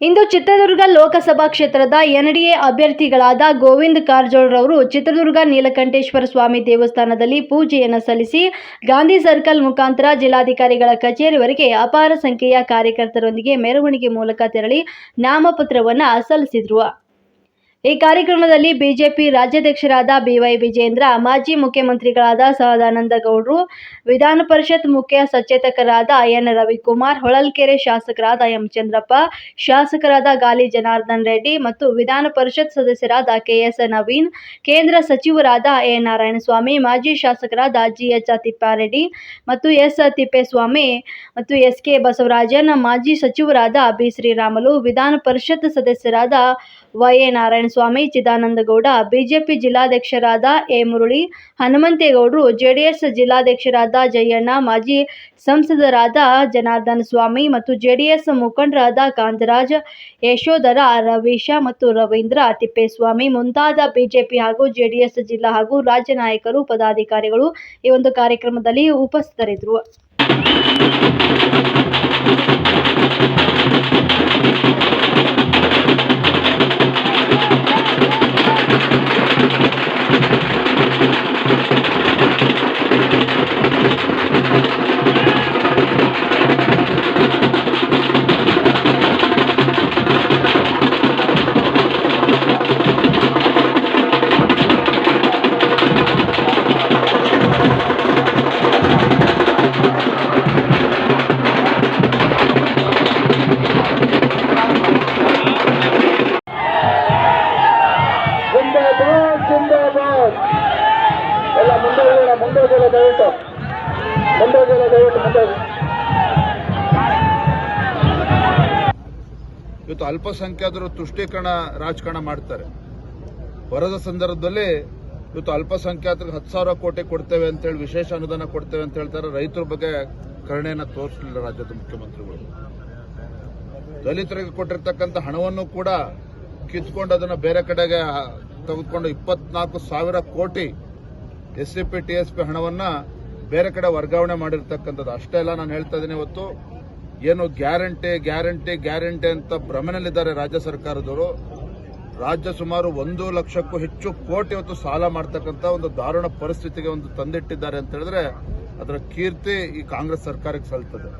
ಇಂದು ಚಿತ್ರದುರ್ಗ ಲೋಕಸಭಾ ಕ್ಷೇತ್ರದ ಎನ್ಡಿಎ ಅಭ್ಯರ್ಥಿಗಳಾದ ಗೋವಿಂದ ಕಾರಜೋಳರವರು ಚಿತ್ರದುರ್ಗ ನೀಲಕಂಠೇಶ್ವರ ಸ್ವಾಮಿ ದೇವಸ್ಥಾನದಲ್ಲಿ ಪೂಜೆಯನ್ನು ಸಲ್ಲಿಸಿ ಗಾಂಧಿ ಸರ್ಕಲ್ ಮುಖಾಂತರ ಜಿಲ್ಲಾಧಿಕಾರಿಗಳ ಕಚೇರಿವರೆಗೆ ಅಪಾರ ಸಂಖ್ಯೆಯ ಕಾರ್ಯಕರ್ತರೊಂದಿಗೆ ಮೆರವಣಿಗೆ ಮೂಲಕ ತೆರಳಿ ನಾಮಪತ್ರವನ್ನು ಸಲ್ಲಿಸಿದರು. ಈ ಕಾರ್ಯಕ್ರಮದಲ್ಲಿ ಬಿಜೆಪಿ ರಾಜ್ಯಾಧ್ಯಕ್ಷರಾದ ಬಿವೈ ವಿಜೇಂದ್ರ, ಮಾಜಿ ಮುಖ್ಯಮಂತ್ರಿಗಳಾದ ಸದಾನಂದ ಗೌಡರು, ವಿಧಾನ ಪರಿಷತ್ ಮುಖ್ಯ ಸಚೇತಕರಾದ ಎನ್ ರವಿಕುಮಾರ್, ಹೊಳಲ್ಕೆರೆ ಶಾಸಕರಾದ ಎಂ ಚಂದ್ರಪ್ಪ, ಶಾಸಕರಾದ ಗಾಲಿ ಜನಾರ್ದನ್ ರೆಡ್ಡಿ ಮತ್ತು ವಿಧಾನ ಪರಿಷತ್ ಸದಸ್ಯರಾದ ಕೆಎಸ್ ನವೀನ್, ಕೇಂದ್ರ ಸಚಿವರಾದ ಎ ನಾರಾಯಣಸ್ವಾಮಿ, ಮಾಜಿ ಶಾಸಕರಾದ ಜಿಎಚ್ ತಿಪ್ಪಾರೆಡ್ಡಿ ಮತ್ತು ಎಸ್ ತಿಪ್ಪೇಸ್ವಾಮಿ ಮತ್ತು ಎಸ್ ಕೆ ಬಸವರಾಜನ್, ಮಾಜಿ ಸಚಿವರಾದ ಬಿ ಶ್ರೀರಾಮಲು, ವಿಧಾನ ಪರಿಷತ್ ಸದಸ್ಯರಾದ Y A Narayanaswamy Chidanandagowda, BJP ಜಿಲ್ಲಾಧ್ಯಕ್ಷರಾದ A Murali, ಹನುಮಂತೇಗೌಡರು, JDS ಜಿಲ್ಲಾಧ್ಯಕ್ಷರಾದ ಜಯಣ್ಣ, ಮಾಜಿ ಸಂಸದರಾದ ಜನಾರ್ದನ ಸ್ವಾಮಿ ಮತ್ತು ಜೆಡಿಎಸ್ ಮುಖಂಡರಾದ ಕಾಂತರಾಜ್, ಯಶೋಧರ, ರವೀಶ ಮತ್ತು ರವೀಂದ್ರ ತಿಪ್ಪೇಸ್ವಾಮಿ. ಮುಂತಾದ ಬಿಜೆಪಿ ಹಾಗೂ ಜೆಡಿಎಸ್ ಜಿಲ್ಲಾ ಹಾಗೂ ರಾಜ್ಯ ನಾಯಕರು, ಪದಾಧಿಕಾರಿಗಳು ಈ ಒಂದು ಕಾರ್ಯಕ್ರಮದಲ್ಲಿ ಉಪಸ್ಥಿತರಿದ್ದರು. ಇವತ್ತು ಅಲ್ಪಸಂಖ್ಯಾತರು ತುಷ್ಟೀಕರಣ ರಾಜಕಾರಣ ಮಾಡ್ತಾರೆ. ಬರದ ಸಂದರ್ಭದಲ್ಲಿ ಇವತ್ತು ಅಲ್ಪಸಂಖ್ಯಾತರಿಗೆ ಹತ್ತು ಸಾವಿರ ಕೋಟಿ ಕೊಡ್ತೇವೆ ಅಂತೇಳಿ ವಿಶೇಷ ಅನುದಾನ ಕೊಡ್ತೇವೆ ಅಂತ ಹೇಳ್ತಾರೆ. ರೈತರ ಬಗ್ಗೆ ಕರುಣೆಯನ್ನ ತೋರಿಸಲಿಲ್ಲ ರಾಜ್ಯದ ಮುಖ್ಯಮಂತ್ರಿಗಳು. ದಲಿತರಿಗೆ ಕೊಟ್ಟಿರ್ತಕ್ಕಂಥ ಹಣವನ್ನು ಕೂಡ ಕಿತ್ಕೊಂಡು ಅದನ್ನು ಬೇರೆ ಕಡೆಗೆ ತೆಗೆದುಕೊಂಡು ಇಪ್ಪತ್ನಾಲ್ಕು ಸಾವಿರ ಕೋಟಿ S C P T S P ಹಣವನ್ನ ಬೇರೆ ಕಡೆ ವರ್ಗಾವಣೆ ಮಾಡಿರ್ತಕ್ಕಂಥದ್ದು. ಅಷ್ಟೇ ಅಲ್ಲ, ನಾನು ಹೇಳ್ತಾ ಇದ್ದೀನಿ ಇವತ್ತು, ಏನು ಗ್ಯಾರಂಟಿ ಗ್ಯಾರಂಟಿ ಗ್ಯಾರಂಟಿ ಅಂತ ಭ್ರಮನಲ್ಲಿದ್ದಾರೆ ರಾಜ್ಯ ಸರ್ಕಾರದವರು. ರಾಜ್ಯ ಸುಮಾರು ಒಂದು ಲಕ್ಷಕ್ಕೂ ಹೆಚ್ಚು ಕೋಟಿ ಇವತ್ತು ಸಾಲ ಮಾಡ್ತಕ್ಕಂಥ ಒಂದು ದಾರುಣ ಪರಿಸ್ಥಿತಿಗೆ ಒಂದು ತಂದಿಟ್ಟಿದ್ದಾರೆ ಅಂತ ಹೇಳಿದ್ರೆ ಅದರ ಕೀರ್ತಿ ಈ ಕಾಂಗ್ರೆಸ್ ಸರ್ಕಾರಕ್ಕೆ ಸಲ್ತದೆ.